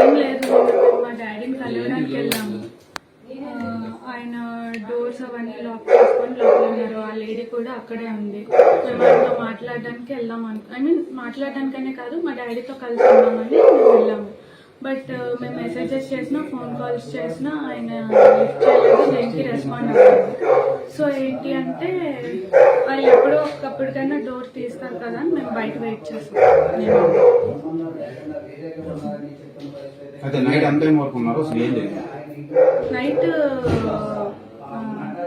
ఏం లేదు. మా డాడీని కలవడానికి వెళ్ళాము. ఆయన డోర్స్ అవన్నీ లాక్ చేసుకొని లోపల ఉన్నారు. ఆ లేడీ కూడా అక్కడే ఉంది. మేము ఆయనతో మాట్లాడడానికి వెళ్దాం అను ఐ మీన్ మాట్లాడడానికనే కాదు మా డాడీతో కలిసి ఉన్నామని మేము వెళ్ళాము. బట్ మేము మెసేజెస్ చేసినా ఫోన్ కాల్స్ చేసినా ఆయన లిఫ్ట్ చేయలేదు దేనికి రెస్పాండ్ అవ్వలేదు. సో ఏంటి అంటే ఒకప్పటికైనా డోర్ తీస్తారు కదా అని మేము బయట వెయిట్ చేస్తాం. నైట్ నైట్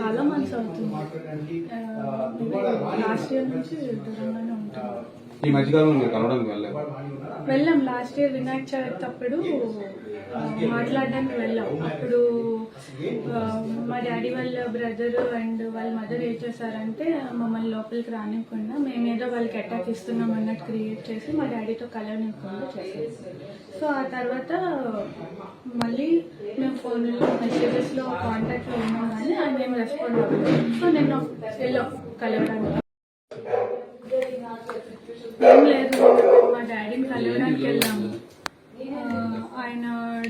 చాలా మంత్స్ అవుతుంది. లాస్ట్ ఇయర్ నుంచి దూరంగానే ఉంటాం. ఈ మధ్యకాలంలో మీరు కలవడానికి వెళ్ళలేదు? వెళ్ళాం. లాస్ట్ ఇయర్ వినాయక చవితి అప్పుడు మాట్లాడడానికి వెళ్ళాం. అప్పుడు మా డాడీ వాళ్ళ బ్రదర్ అండ్ వాళ్ళ మదర్ ఏం చేశారంటే మమ్మల్ని లోపలికి రానివ్వకుండా మేమేదో వాళ్ళకి అటాక్ ఇస్తున్నాం అన్నట్టు క్రియేట్ చేసి మా డాడీతో కలవనివ్వకుండా చేశారు. సో ఆ తర్వాత మళ్ళీ ఫోన్లో మెసేజెస్లో కాంటాక్ట్లో ఉన్నాం కానీ ఆయన ఏం రెస్పాండ్ అవ్వలేదు. సో నేను వెళ్ళాం కలవడానికి ఏం లేదు మా డాడీని కలవడానికి వెళ్ళాము ఆయన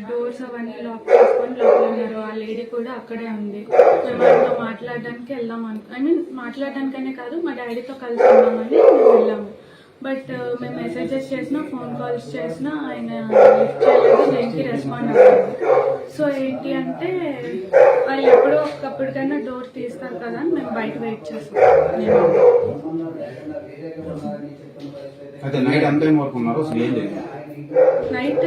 డోర్స్ అవన్నీ లాక్ చేసుకొని లోపల ఉన్నారు. ఆ లేడీ కూడా అక్కడే ఉంది. మేము ఆయనతో మాట్లాడడానికి వెళ్దాం అను ఐ మీన్ మాట్లాడడానికనే కాదు మా డాడీతో కలిసి ఉన్నామని మేము వెళ్ళాము. బట్ మేము మెసేజెస్ చేసినా ఫోన్ కాల్స్ చేసినా ఆయన లిఫ్ట్ చేయలేదు దేనికి రెస్పాండ్ అవ్వలేదు. సో ఏంటి అంటే వాళ్ళు ఎప్పుడో ఒకప్పటికైనా డోర్ తీస్తారు కదా అని మేము బయట వెయిట్ చేస్తాం నైట్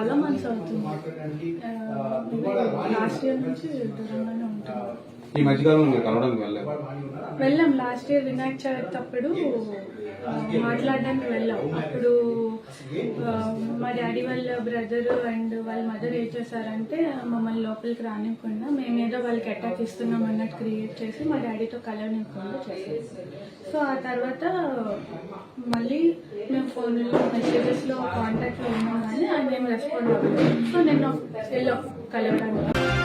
చాలా మంత్స్ అవుతుంది. లాస్ట్ ఇయర్ నుంచి దూరంగానే ఉంటాం ఈ మధ్యకాలంలో కలవడానికి వెళ్ళాం. లాస్ట్ ఇయర్ వినాయక చవితి అప్పుడు మాట్లాడడానికి వెళ్ళాం. అప్పుడు మా డాడీ వాళ్ళ బ్రదర్ అండ్ వాళ్ళ మదర్ ఏం చేశారంటే మమ్మల్ని లోపలికి రానివ్వకుండా మేమేదో వాళ్ళకి అటాక్ ఇస్తున్నాం అన్నట్టు క్రియేట్ చేసి మా డాడీతో కలవనివ్వకుండా చేశారు. సో ఆ తర్వాత మళ్ళీ మేము ఫోన్లో మెసేజెస్లో కాంటాక్ట్లో ఉన్నాం కానీ ఆయన మేము రెస్పాండ్ అవ్వలేదు. సో నేను వెళ్ళాం కలవడానికి.